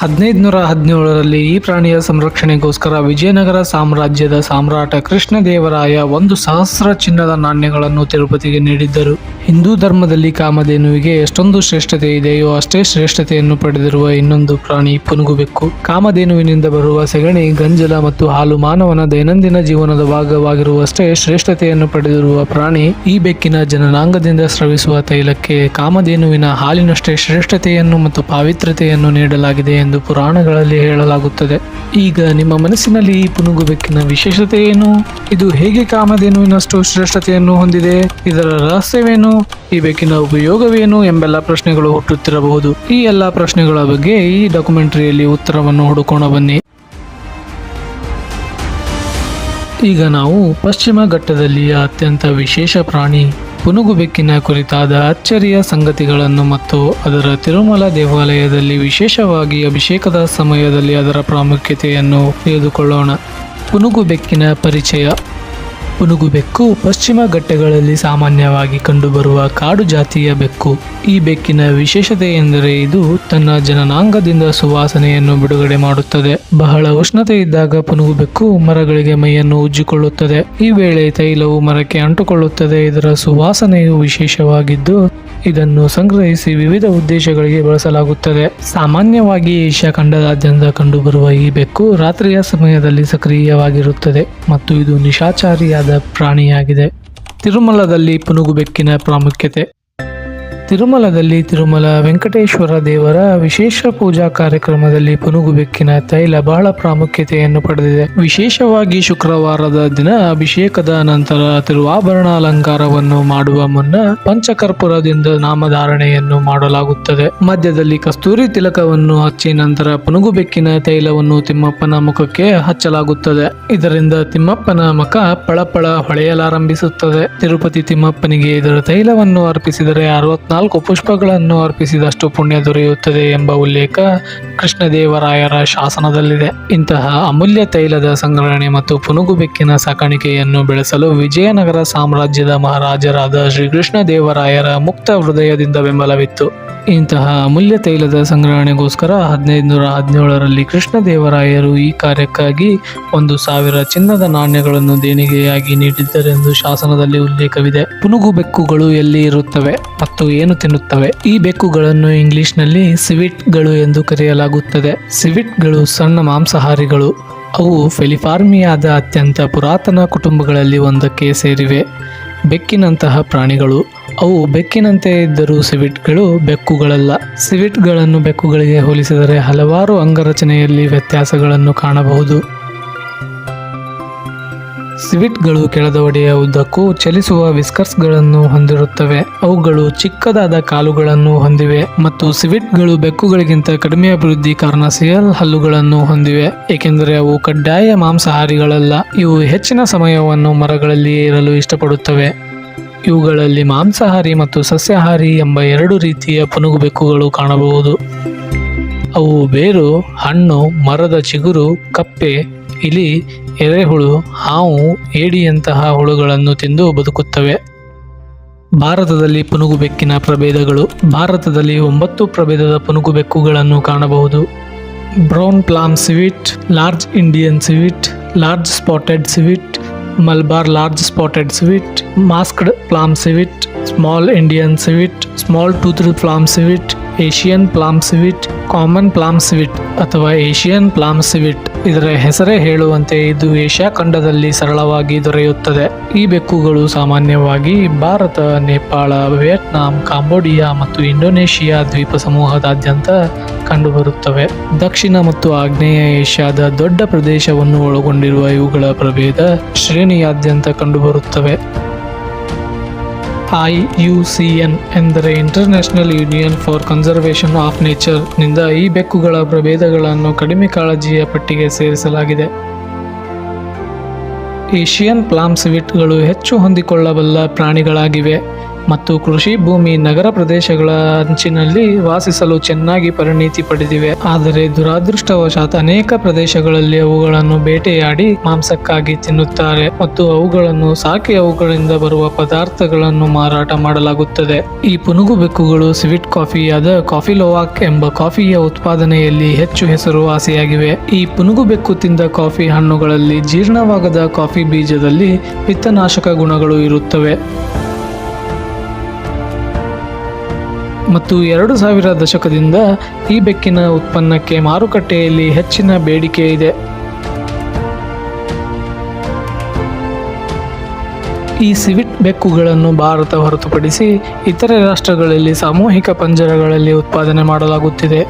ಹದಿನೈದುನೂರ ಹದಿನೇಳರಲ್ಲಿ ಈ ಪ್ರಾಣಿಯ ಸಂರಕ್ಷಣೆಗೋಸ್ಕರ ವಿಜಯನಗರ ಸಾಮ್ರಾಜ್ಯದ ಸಾಮ್ರಾಟ ಕೃಷ್ಣದೇವರಾಯ ಒಂದು ಸಹಸ್ರ ಚಿನ್ನದ ನಾಣ್ಯಗಳನ್ನು ತಿರುಪತಿಗೆ ನೀಡಿದ್ದರು. ಹಿಂದೂ ಧರ್ಮದಲ್ಲಿ ಕಾಮಧೇನುವಿಗೆ ಎಷ್ಟೊಂದು ಶ್ರೇಷ್ಠತೆ ಇದೆಯೋ ಅಷ್ಟೇ ಶ್ರೇಷ್ಠತೆಯನ್ನು ಪಡೆದಿರುವ ಇನ್ನೊಂದು ಪ್ರಾಣಿ ಪುನುಗುಬೆಕ್ಕು. ಕಾಮಧೇನುವಿನಿಂದ ಬರುವ ಸೆಗಣಿ, ಗಂಜಲ ಮತ್ತು ಹಾಲು ಮಾನವನ ದೈನಂದಿನ ಜೀವನದ ಭಾಗವಾಗಿರುವಷ್ಟೇ ಶ್ರೇಷ್ಠತೆಯನ್ನು ಪಡೆದಿರುವ ಪ್ರಾಣಿ ಈ ಬೆಕ್ಕಿನ ಜನನಾಂಗದಿಂದ ಸ್ರವಿಸುವ ತೈಲಕ್ಕೆ ಕಾಮಧೇನುವಿನ ಹಾಲಿನಷ್ಟೇ ಶ್ರೇಷ್ಠತೆಯನ್ನು ಮತ್ತು ಪಾವಿತ್ರತೆಯನ್ನು ನೀಡಲಾಗಿದೆ ಎಂದು ಪುರಾಣಗಳಲ್ಲಿ ಹೇಳಲಾಗುತ್ತದೆ. ಈಗ ನಿಮ್ಮ ಮನಸ್ಸಿನಲ್ಲಿ ಈ ಪುನುಗು ಬೆಕ್ಕಿನ ವಿಶೇಷತೆ ಏನು? ಇದು ಹೇಗೆ ಕಾಮಧೇನುವಿನಷ್ಟು ಶ್ರೇಷ್ಠತೆಯನ್ನು ಹೊಂದಿದೆ? ಇದರ ರಹಸ್ಯವೇನು? ಈ ಬೆಕ್ಕಿನ ಉಪಯೋಗವೇನು ಎಂಬೆಲ್ಲ ಪ್ರಶ್ನೆಗಳು ಹುಟ್ಟುತ್ತಿರಬಹುದು. ಈ ಎಲ್ಲ ಪ್ರಶ್ನೆಗಳ ಬಗ್ಗೆ ಈ ಡಾಕ್ಯುಮೆಂಟರಿಯಲ್ಲಿ ಉತ್ತರವನ್ನು ಹುಡುಕೋಣ ಬನ್ನಿ. ಈಗ ನಾವು ಪಶ್ಚಿಮ ಘಟ್ಟದಲ್ಲಿಯ ಅತ್ಯಂತ ವಿಶೇಷ ಪ್ರಾಣಿ ಪುನುಗು ಬೆಕ್ಕಿನ ಕುರಿತಾದ ಅಚ್ಚರಿಯ ಸಂಗತಿಗಳನ್ನು ಮತ್ತು ಅದರ ತಿರುಮಲ ದೇವಾಲಯದಲ್ಲಿ ವಿಶೇಷವಾಗಿ ಅಭಿಷೇಕದ ಸಮಯದಲ್ಲಿ ಅದರ ಪ್ರಾಮುಖ್ಯತೆಯನ್ನು ತಿಳಿದುಕೊಳ್ಳೋಣ. ಪುನುಗು ಬೆಕ್ಕಿನ ಪರಿಚಯ. ಪುನುಗು ಬೆಕ್ಕು ಪಶ್ಚಿಮ ಘಟ್ಟಗಳಲ್ಲಿ ಸಾಮಾನ್ಯವಾಗಿ ಕಂಡುಬರುವ ಕಾಡು ಜಾತಿಯ ಬೆಕ್ಕು. ಈ ಬೆಕ್ಕಿನ ವಿಶೇಷತೆ ಎಂದರೆ ಇದು ತನ್ನ ಜನನಾಂಗದಿಂದ ಸುವಾಸನೆಯನ್ನು ಬಿಡುಗಡೆ ಮಾಡುತ್ತದೆ. ಬಹಳ ಉಷ್ಣತೆ ಇದ್ದಾಗ ಪುನುಗು ಬೆಕ್ಕು ಮರಗಳಿಗೆ ಮೈಯನ್ನು ಉಜ್ಜಿಕೊಳ್ಳುತ್ತದೆ. ಈ ವೇಳೆ ತೈಲವು ಮರಕ್ಕೆ ಅಂಟುಕೊಳ್ಳುತ್ತದೆ. ಇದರ ಸುವಾಸನೆಯು ವಿಶೇಷವಾಗಿದ್ದು, ಇದನ್ನು ಸಂಗ್ರಹಿಸಿ ವಿವಿಧ ಉದ್ದೇಶಗಳಿಗೆ ಬಳಸಲಾಗುತ್ತದೆ. ಸಾಮಾನ್ಯವಾಗಿ ಏಷ್ಯಾ ಖಂಡದಾದ್ಯಂತ ಕಂಡುಬರುವ ಈ ಬೆಕ್ಕು ರಾತ್ರಿಯ ಸಮಯದಲ್ಲಿ ಸಕ್ರಿಯವಾಗಿರುತ್ತದೆ ಮತ್ತು ಇದು ನಿಶಾಚಾರಿಯಾದ ಪ್ರಾಣಿಯಾಗಿದೆ. ತಿರುಮಲದಲ್ಲಿ ಪುನುಗು ಬೆಕ್ಕಿನ ಪ್ರಾಮುಖ್ಯತೆ. ತಿರುಮಲದಲ್ಲಿ ತಿರುಮಲ ವೆಂಕಟೇಶ್ವರ ದೇವರ ವಿಶೇಷ ಪೂಜಾ ಕಾರ್ಯಕ್ರಮದಲ್ಲಿ ಪುನುಗು ಬೆಕ್ಕಿನ ತೈಲ ಬಹಳ ಪ್ರಾಮುಖ್ಯತೆಯನ್ನು ಪಡೆದಿದೆ. ವಿಶೇಷವಾಗಿ ಶುಕ್ರವಾರದ ದಿನ ಅಭಿಷೇಕದ ನಂತರ ತಿರುವಾಭರಣ ಅಲಂಕಾರವನ್ನು ಮಾಡುವ ಮುನ್ನ ಪಂಚಕರ್ಪುರದಿಂದ ನಾಮಧಾರಣೆಯನ್ನು ಮಾಡಲಾಗುತ್ತದೆ. ಮಧ್ಯದಲ್ಲಿ ಕಸ್ತೂರಿ ತಿಲಕವನ್ನು ಹಚ್ಚಿ ನಂತರ ಪುನುಗು ಬೆಕ್ಕಿನ ತೈಲವನ್ನು ತಿಮ್ಮಪ್ಪನ ಮುಖಕ್ಕೆ ಹಚ್ಚಲಾಗುತ್ತದೆ. ಇದರಿಂದ ತಿಮ್ಮಪ್ಪನ ಮುಖ ಪಳಪಳ ಹೊಳೆಯಲಾರಂಭಿಸುತ್ತದೆ. ತಿರುಪತಿ ತಿಮ್ಮಪ್ಪನಿಗೆ ಇದರ ತೈಲವನ್ನು ಅರ್ಪಿಸಿದರೆ ಅರವತ್ನಾಲ್ಕು ಪುಷ್ಪಗಳನ್ನು ಅರ್ಪಿಸಿದಷ್ಟು ಪುಣ್ಯ ದೊರೆಯುತ್ತದೆ ಎಂಬ ಉಲ್ಲೇಖ ಕೃಷ್ಣದೇವರಾಯರ ಶಾಸನದಲ್ಲಿದೆ. ಇಂತಹ ಅಮೂಲ್ಯ ತೈಲದ ಸಂಗ್ರಹಣೆ ಮತ್ತು ಪುನುಗು ಬೆಕ್ಕಿನ ಸಾಕಾಣಿಕೆಯನ್ನು ಬೆಳೆಸಲು ವಿಜಯನಗರ ಸಾಮ್ರಾಜ್ಯದ ಮಹಾರಾಜರಾದ ಶ್ರೀಕೃಷ್ಣದೇವರಾಯರ ಮುಕ್ತ ಹೃದಯದಿಂದ ಬೆಂಬಲವಿತ್ತು. ಇಂತಹ ಅಮೂಲ್ಯ ತೈಲದ ಸಂಗ್ರಹಣೆಗೋಸ್ಕರ ಹದಿನೈದುನೂರ ಹದಿನೇಳರಲ್ಲಿ ಕೃಷ್ಣದೇವರಾಯರು ಈ ಕಾರ್ಯಕ್ಕಾಗಿ ಒಂದು ಸಾವಿರ ಚಿನ್ನದ ನಾಣ್ಯಗಳನ್ನು ದೇಣಿಗೆಯಾಗಿ ನೀಡಿದ್ದರೆಂದು ಶಾಸನದಲ್ಲಿ ಉಲ್ಲೇಖವಿದೆ. ಪುನುಗು ಬೆಕ್ಕುಗಳು ಎಲ್ಲಿ ಇರುತ್ತವೆ ಮತ್ತು ಏನು ತಿನ್ನುತ್ತವೆ. ಈ ಬೆಕ್ಕುಗಳನ್ನು ಇಂಗ್ಲಿಷ್ನಲ್ಲಿ ಸಿವಿಟ್ಗಳು ಎಂದು ಕರೆಯಲಾಗುತ್ತದೆ. ಸಿವಿಟ್ಗಳು ಸಣ್ಣ ಮಾಂಸಾಹಾರಿಗಳು. ಅವು ಫೆಲಿಫಾರ್ಮಿಯಾದ ಅತ್ಯಂತ ಪುರಾತನ ಕುಟುಂಬಗಳಲ್ಲಿ ಒಂದಕ್ಕೆ ಸೇರಿವೆ. ಬೆಕ್ಕಿನಂತಹ ಪ್ರಾಣಿಗಳು. ಅವು ಬೆಕ್ಕಿನಂತೆ ಇದ್ದರೂ ಸಿವಿಟ್ಗಳು ಬೆಕ್ಕುಗಳಲ್ಲ. ಸಿವಿಟ್ಗಳನ್ನು ಬೆಕ್ಕುಗಳಿಗೆ ಹೋಲಿಸಿದರೆ ಹಲವಾರು ಅಂಗರಚನೆಯಲ್ಲಿ ವ್ಯತ್ಯಾಸಗಳನ್ನು ಕಾಣಬಹುದು. ಸಿವಿಟ್ಗಳು ಕೆಳದವಡೆಯ ಉದ್ದಕ್ಕೂ ಚಲಿಸುವ ವಿಸ್ಕರ್ಸ್ಗಳನ್ನು ಹೊಂದಿರುತ್ತವೆ. ಅವುಗಳು ಚಿಕ್ಕದಾದ ಕಾಲುಗಳನ್ನು ಹೊಂದಿವೆ ಮತ್ತು ಸ್ವಿಟ್ಗಳು ಬೆಕ್ಕುಗಳಿಗಿಂತ ಕಡಿಮೆ ಅಭಿವೃದ್ಧಿ ಕಾರ್ನಾಸಿಯಲ್ ಹಲ್ಲುಗಳನ್ನು ಹೊಂದಿವೆ. ಏಕೆಂದರೆ ಅವು ಕಡ್ಡಾಯ ಮಾಂಸಾಹಾರಿಗಳಲ್ಲ, ಇವು ಹೆಚ್ಚಿನ ಸಮಯವನ್ನು ಮರಗಳಲ್ಲಿಯೇ ಇರಲು ಇಷ್ಟಪಡುತ್ತವೆ. ಇವುಗಳಲ್ಲಿ ಮಾಂಸಾಹಾರಿ ಮತ್ತು ಸಸ್ಯಾಹಾರಿ ಎಂಬ ಎರಡು ರೀತಿಯ ಪುನುಗು ಬೆಕ್ಕುಗಳು ಕಾಣಬಹುದು. ಅವು ಬೇರು, ಹಣ್ಣು, ಮರದ ಚಿಗುರು, ಕಪ್ಪೆ, ಇಲಿ ಎರೆಹುಳು ಹಾವು ಏಡಿಯಂತಹ ಹುಳುಗಳನ್ನು ತಿಂದು ಬದುಕುತ್ತವೆ. ಭಾರತದಲ್ಲಿ ಪುನುಗು ಬೆಕ್ಕಿನ ಪ್ರಭೇದಗಳು. ಭಾರತದಲ್ಲಿ ಒಂಬತ್ತು ಪ್ರಭೇದದ ಪುನುಗು ಬೆಕ್ಕುಗಳನ್ನು ಕಾಣಬಹುದು. Brown palm civet, large Indian civet, large spotted civet, Malabar large spotted civet, masked palm civet, small Indian civet, small toothed palm civet Asian palm civet common palm civet ಅಥವಾ ಏಷಿಯನ್ ಪ್ಲಾಮ್ ಸ್ವೀಟ್ ಇದರ ಹೆಸರೇ ಹೇಳುವಂತೆ ಇದು Asia ಖಂಡದಲ್ಲಿ ಸರಳವಾಗಿ ದೊರೆಯುತ್ತದೆ. ಈ ಬೆಕ್ಕುಗಳು ಸಾಮಾನ್ಯವಾಗಿ ಭಾರತ, ನೇಪಾಳ, ವಿಯೆಟ್ನಾಂ, ಕಾಂಬೋಡಿಯಾ ಮತ್ತು ಇಂಡೋನೇಷಿಯಾ ದ್ವೀಪ ಸಮೂಹದಾದ್ಯಂತ ಕಂಡುಬರುತ್ತವೆ. ದಕ್ಷಿಣ ಮತ್ತು ಆಗ್ನೇಯ ಏಷ್ಯಾದ ದೊಡ್ಡ ಪ್ರದೇಶವನ್ನು ಒಳಗೊಂಡಿರುವ ಇವುಗಳ ಪ್ರಭೇದ ಶ್ರೇಣಿಯಾದ್ಯಂತ ಕಂಡುಬರುತ್ತವೆ. ಐ ಯು ಸಿ ಎನ್ ಎಂದರೆ international union for conservation of ನೇಚರ್ನಿಂದ ಈ ಬೆಕ್ಕುಗಳ ಪ್ರಭೇದಗಳನ್ನು ಕಡಿಮೆ ಕಾಳಜಿಯ ಪಟ್ಟಿಗೆ ಸೇರಿಸಲಾಗಿದೆ. ಏಷಿಯನ್ ಪ್ಲಾಮ್ ಸಿವಿಟ್ಗಳು ಹೆಚ್ಚು ಹೊಂದಿಕೊಳ್ಳಬಲ್ಲ ಪ್ರಾಣಿಗಳಾಗಿವೆ. ಮತ್ತು ಕೃಷಿ ಭೂಮಿ ನಗರ ಪ್ರದೇಶಗಳ ಅಂಚಿನಲ್ಲಿ ವಾಸಿಸಲು ಚೆನ್ನಾಗಿ ಪರಿಣಿತಿ ಪಡೆದಿವೆ. ಆದರೆ ದುರಾದೃಷ್ಟವಶಾತ್ ಅನೇಕ ಪ್ರದೇಶಗಳಲ್ಲಿ ಅವುಗಳನ್ನು ಬೇಟೆಯಾಡಿ ಮಾಂಸಕ್ಕಾಗಿ ತಿನ್ನುತ್ತಾರೆ ಮತ್ತು ಅವುಗಳನ್ನು ಸಾಕಿ ಅವುಗಳಿಂದ ಬರುವ ಪದಾರ್ಥಗಳನ್ನು ಮಾರಾಟ ಮಾಡಲಾಗುತ್ತದೆ. ಈ ಪುನುಗು ಬೆಕ್ಕುಗಳು ಸ್ವಿಟ್ ಕಾಫಿಯಾದ ಕಾಫಿ ಲೋವಾಕ್ ಎಂಬ ಕಾಫಿಯ ಉತ್ಪಾದನೆಯಲ್ಲಿ ಹೆಚ್ಚು ಹೆಸರುವಾಸಿಯಾಗಿವೆ. ಈ ಪುನುಗು ಬೆಕ್ಕು ತಿಂದ ಕಾಫಿ ಹಣ್ಣುಗಳಲ್ಲಿ ಜೀರ್ಣವಾಗದ ಕಾಫಿ ಬೀಜದಲ್ಲಿ ಪಿತ್ತನಾಶಕ ಗುಣಗಳು ಇರುತ್ತವೆ. ಮತ್ತು ಎರಡು ಸಾವಿರ ದಶಕದಿಂದ ಈ ಬೆಕ್ಕಿನ ಉತ್ಪನ್ನಕ್ಕೆ ಮಾರುಕಟ್ಟೆಯಲ್ಲಿ ಹೆಚ್ಚಿನ ಬೇಡಿಕೆ ಇದೆ. ಈ ಸಿವಿಟ್ ಬೆಕ್ಕುಗಳನ್ನು ಭಾರತ ಹೊರತುಪಡಿಸಿ ಇತರೆ ರಾಷ್ಟ್ರಗಳಲ್ಲಿ ಸಾಮೂಹಿಕ ಪಂಜರಗಳಲ್ಲಿ ಉತ್ಪಾದನೆ ಮಾಡಲಾಗುತ್ತಿದೆ.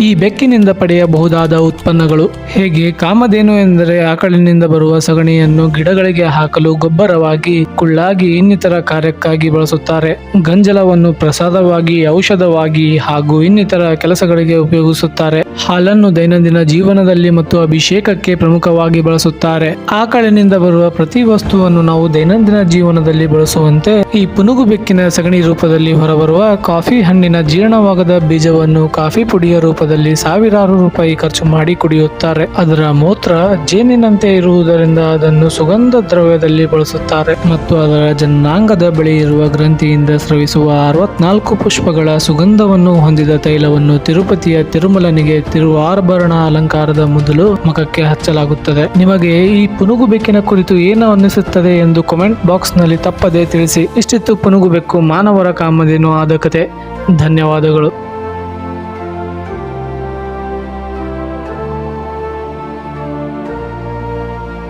ಈ ಬೆಕ್ಕಿನಿಂದ ಪಡೆಯಬಹುದಾದ ಉತ್ಪನ್ನಗಳು ಹೇಗೆ? ಕಾಮಧೇನು ಎಂದರೆ ಆಕಳಿನಿಂದ ಬರುವ ಸಗಣಿಯನ್ನು ಗಿಡಗಳಿಗೆ ಹಾಕಲು ಗೊಬ್ಬರವಾಗಿ, ಕುಳ್ಳಾಗಿ, ಇನ್ನಿತರ ಕಾರ್ಯಕ್ಕಾಗಿ ಬಳಸುತ್ತಾರೆ. ಗಂಜಲವನ್ನು ಪ್ರಸಾದವಾಗಿ, ಔಷಧವಾಗಿ ಹಾಗೂ ಇನ್ನಿತರ ಕೆಲಸಗಳಿಗೆ ಉಪಯೋಗಿಸುತ್ತಾರೆ. ಹಾಲನ್ನು ದೈನಂದಿನ ಜೀವನದಲ್ಲಿ ಮತ್ತು ಅಭಿಷೇಕಕ್ಕೆ ಪ್ರಮುಖವಾಗಿ ಬಳಸುತ್ತಾರೆ. ಆಕಳಿನಿಂದ ಬರುವ ಪ್ರತಿ ವಸ್ತುವನ್ನು ನಾವು ದೈನಂದಿನ ಜೀವನದಲ್ಲಿ ಬಳಸುವಂತೆ ಈ ಪುನುಗು ಬೆಕ್ಕಿನ ಸಗಣಿ ರೂಪದಲ್ಲಿ ಹೊರಬರುವ ಕಾಫಿ ಹಣ್ಣಿನ ಜೀರ್ಣವಾಗದ ಬೀಜವನ್ನು ಕಾಫಿ ಪುಡಿಯ ರೂಪದಲ್ಲಿ ಸಾವಿರಾರು ರೂಪಾಯಿ ಖರ್ಚು ಮಾಡಿ ಕುಡಿಯುತ್ತಾರೆ. ಅದರ ಮೂತ್ರ ಜೇನಿನಂತೆ ಇರುವುದರಿಂದ ಅದನ್ನು ಸುಗಂಧ ದ್ರವ್ಯದಲ್ಲಿ ಬಳಸುತ್ತಾರೆ. ಮತ್ತು ಅದರ ಜನಾಂಗದ ಬಳಿ ಇರುವ ಗ್ರಂಥಿಯಿಂದ ಸ್ರವಿಸುವ ಅರವತ್ನಾಲ್ಕು ಪುಷ್ಪಗಳ ಸುಗಂಧವನ್ನು ಹೊಂದಿದ ತೈಲವನ್ನು ತಿರುಪತಿಯ ತಿರುಮಲನಿಗೆ ತಿರು ಆರ್ಭರಣ ಅಲಂಕಾರದ ಮೊದಲು ಮುಖಕ್ಕೆ ಹಚ್ಚಲಾಗುತ್ತದೆ. ನಿಮಗೆ ಈ ಪುನುಗು ಬೆಕ್ಕಿನ ಕುರಿತು ಏನು ಅನ್ನಿಸುತ್ತದೆ ಎಂದು ಕಾಮೆಂಟ್ ಬಾಕ್ಸ್ನಲ್ಲಿ ತಪ್ಪದೆ ತಿಳಿಸಿ. ಇಷ್ಟಿತ್ತು ಪುನುಗು ಬೆಕ್ಕು ಮಾನವರ ಕಾಮಧೇನು ಆದ ಕತೆ. ಧನ್ಯವಾದಗಳು.